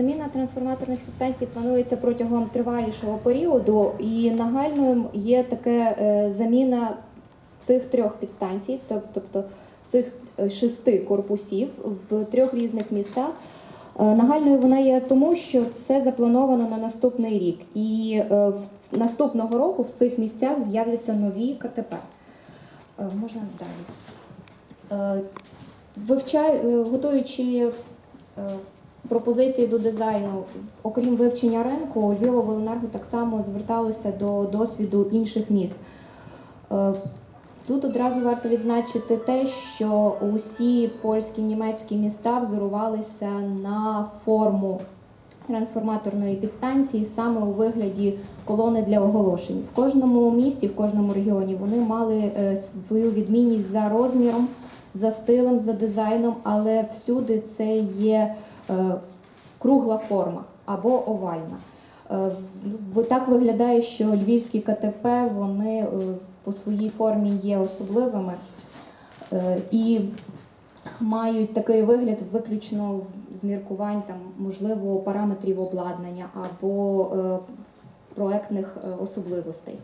Заміна трансформаторних підстанцій планується протягом тривалішого періоду, і нагальною є таке е, заміна цих трьох підстанцій, тобто цих е, шести корпусів в трьох різних містах. Е, Нагальною вона є тому, що це заплановано на наступний рік, і наступного року в цих місцях з'являться нові КТП. Можна далі. Вивчай, е, готуючи пропозиції до дизайну, окрім вивчення ринку, Львівобленерго так само зверталося до досвіду інших міст. Е, Тут одразу варто відзначити те, що усі польські німецькі міста взорувалися на форму трансформаторної підстанції саме у вигляді колони для оголошень. В кожному місті, в кожному регіоні вони мали е, свою відмінність за розміром, за стилем, за дизайном, але всюди це є кругла форма або овальна. Е, Так виглядає, що львівські КТП вони е, по своїй формі є особливими е, і мають такий вигляд виключно з міркувань там, можливо, параметрів обладнання або е, проектних е, особливостей.